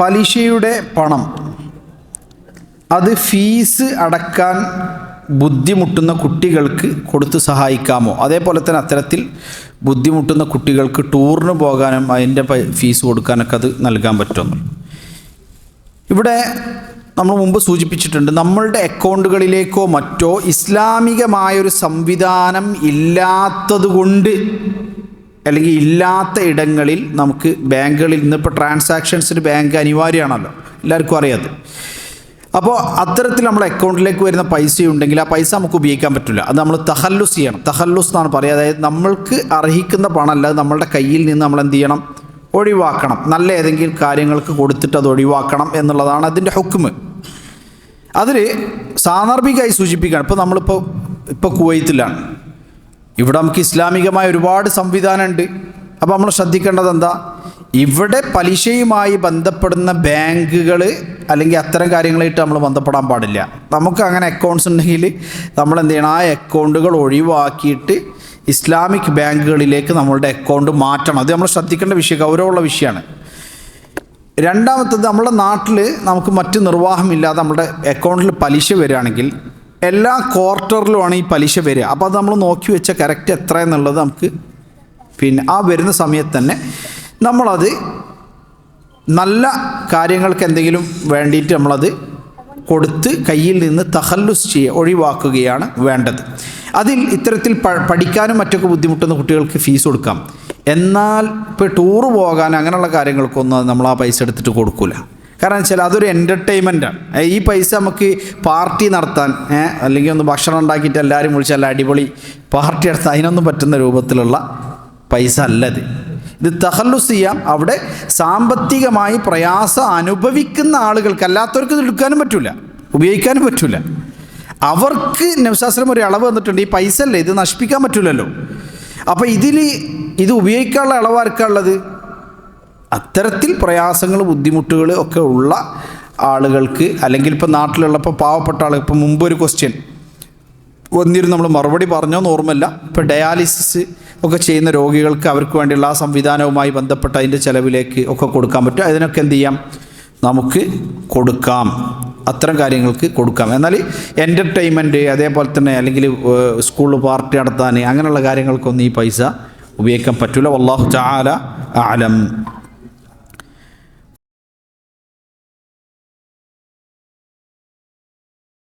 പലിശയുടെ പണം. അത് ഫീസ് അടക്കാൻ ബുദ്ധിമുട്ടുന്ന കുട്ടികൾക്ക് കൊടുത്ത് സഹായിക്കാമോ? അതേപോലെ തന്നെ അത്തരത്തിൽ ബുദ്ധിമുട്ടുന്ന കുട്ടികൾക്ക് ടൂറിന് പോകാനും അതിന്റെ ഫീസ് കൊടുക്കാനൊക്കെ അത് നൽകാൻ പറ്റുമെന്ന് ഇവിടെ നമ്മൾ മുമ്പ് സൂചിപ്പിച്ചിട്ടുണ്ട് നമ്മളുടെ അക്കൗണ്ടുകളിലേക്കോ മറ്റോ ഇസ്ലാമികമായൊരു സംവിധാനം ഇല്ലാത്തതുകൊണ്ട് അല്ലെങ്കിൽ ഇല്ലാത്ത ഇടങ്ങളിൽ നമുക്ക് ബാങ്കുകളിൽ നിന്ന് ഇപ്പോൾ ട്രാൻസാക്ഷൻസിന് ബാങ്ക് അനിവാര്യമാണല്ലോ. എല്ലാവർക്കും അറിയാതെ. അപ്പോൾ അത്തരത്തിൽ നമ്മൾ അക്കൗണ്ടിലേക്ക് വരുന്ന പൈസ ഉണ്ടെങ്കിൽ ആ പൈസ നമുക്ക് ഉപയോഗിക്കാൻ പറ്റില്ല. അത് നമ്മൾ തഹല്ലുസ് ചെയ്യണം. തഹല്ലുസ് എന്നാണ് പറയുക. അതായത് നമ്മൾക്ക് അർഹിക്കുന്ന പണമല്ല നമ്മളുടെ കയ്യിൽ നിന്ന് നമ്മൾ എന്ത് ചെയ്യണം? ഒഴിവാക്കണം. നല്ല ഏതെങ്കിലും കാര്യങ്ങൾക്ക് കൊടുത്തിട്ട് അത് ഒഴിവാക്കണം എന്നുള്ളതാണ് അതിന്റെ ഹുക്കുമ് അതിൽ സാന്ദർഭികമായി സൂചിപ്പിക്കുകയാണ്. ഇപ്പോൾ നമ്മളിപ്പോൾ ഇപ്പോൾ കുവൈത്തിലാണ്. ഇവിടെ നമുക്ക് ഇസ്ലാമികമായ ഒരുപാട് സംവിധാനമുണ്ട്. അപ്പോൾ നമ്മൾ ശ്രദ്ധിക്കേണ്ടത് എന്താ? ഇവിടെ പലിശയുമായി ബന്ധപ്പെടുന്ന ബാങ്കുകൾ അല്ലെങ്കിൽ അത്തരം കാര്യങ്ങളായിട്ട് നമ്മൾ ബന്ധപ്പെടാൻ പാടില്ല. നമുക്ക് അങ്ങനെ അക്കൗണ്ട്സ് ഉണ്ടെങ്കിൽ നമ്മൾ എന്ത് ചെയ്യണം? ആ അക്കൗണ്ടുകൾ ഒഴിവാക്കിയിട്ട് ഇസ്ലാമിക് ബാങ്കുകളിലേക്ക് നമ്മളുടെ അക്കൗണ്ട് മാറ്റണം. അത് നമ്മൾ ശ്രദ്ധിക്കേണ്ട വിഷയം ഗൗരവമുള്ള വിഷയമാണ്. രണ്ടാമത്തത് നമ്മുടെ നാട്ടിൽ നമുക്ക് മറ്റ് നിർവാഹമില്ലാതെ നമ്മുടെ അക്കൗണ്ടിൽ പലിശ വരികയാണെങ്കിൽ എല്ലാ ക്വാർട്ടറിലുമാണ് ഈ പലിശ വരിക. അപ്പോൾ അത് നമ്മൾ നോക്കി വെച്ച കറക്റ്റ് എത്ര എന്നുള്ളത് നമുക്ക് പിന്നെ ആ വരുന്ന സമയത്ത് തന്നെ നമ്മളത് നല്ല കാര്യങ്ങൾക്ക് എന്തെങ്കിലും വേണ്ടിയിട്ട് നമ്മളത് കൊടുത്ത് കയ്യിൽ നിന്ന് തഹല്ലുസ് ചെയ്യുക ഒഴിവാക്കുകയാണ് വേണ്ടത്. അതിൽ ഇത്തരത്തിൽ പഠിക്കാനും മറ്റൊക്കെ ബുദ്ധിമുട്ടുന്ന കുട്ടികൾക്ക് ഫീസ് കൊടുക്കാം. എന്നാൽ ഇപ്പോൾ ടൂറ് പോകാൻ അങ്ങനെയുള്ള കാര്യങ്ങൾക്കൊന്നും നമ്മൾ ആ പൈസ എടുത്തിട്ട് കൊടുക്കില്ല കാരണം വെച്ചാൽ അതൊരു എന്റർടൈൻമെന്റാണ് ഈ പൈസ നമുക്ക് പാർട്ടി നടത്താൻ അല്ലെങ്കിൽ ഒന്ന് ഭക്ഷണം ഉണ്ടാക്കിയിട്ട് എല്ലാവരും വിളിച്ചാൽ അടിപൊളി പാർട്ടി നടത്താൻ അതിനൊന്നും പറ്റുന്ന രൂപത്തിലുള്ള പൈസ അല്ലത് ഇത്. തഹല്ലുസ് ചെയ്യാം. അവിടെ സാമ്പത്തികമായി പ്രയാസം അനുഭവിക്കുന്ന ആളുകൾക്ക് അല്ലാത്തവർക്ക് ഇത് എടുക്കാനും പറ്റില്ല ഉപയോഗിക്കാനും പറ്റില്ല അവർക്ക് നവശാസ്ത്രം ഒരു അളവ് വന്നിട്ടുണ്ട് ഈ പൈസ അല്ലേ? ഇത് നശിപ്പിക്കാൻ പറ്റില്ലല്ലോ അപ്പോൾ ഇതിൽ ഇത് ഉപയോഗിക്കാനുള്ള അളവാർക്കുള്ളത് അത്തരത്തിൽ പ്രയാസങ്ങൾ ബുദ്ധിമുട്ടുകൾ ഒക്കെ ഉള്ള ആളുകൾക്ക് അല്ലെങ്കിൽ ഇപ്പോൾ നാട്ടിലുള്ള ഇപ്പോൾ പാവപ്പെട്ട ആളുകൾ ഇപ്പോൾ മുമ്പ് ഒരു ക്വസ്റ്റ്യൻ വന്നിരുന്നു നമ്മൾ മറുപടി പറഞ്ഞോന്ന് ഓർമ്മയില്ല. ഇപ്പോൾ ഡയാലിസിസ് ഒക്കെ ചെയ്യുന്ന രോഗികൾക്ക് അവർക്ക് വേണ്ടിയുള്ള ആ സംവിധാനവുമായി ബന്ധപ്പെട്ട അതിന്റെ ചിലവിലേക്ക് ഒക്കെ കൊടുക്കാൻ പറ്റും. അതിനൊക്കെ എന്ത് ചെയ്യാം? നമുക്ക് കൊടുക്കാം. അത്തരം കാര്യങ്ങൾക്ക് കൊടുക്കാം. എന്നാൽ എന്റർടൈൻമെന്റ് അതേപോലെ തന്നെ അല്ലെങ്കിൽ സ്കൂളിൽ പാർട്ടി നടത്താൻ അങ്ങനെയുള്ള കാര്യങ്ങൾക്കൊന്നും ഈ പൈസ ഉപയോഗിക്കാൻ പറ്റില്ല വല്ലാഹു ചാല ആലം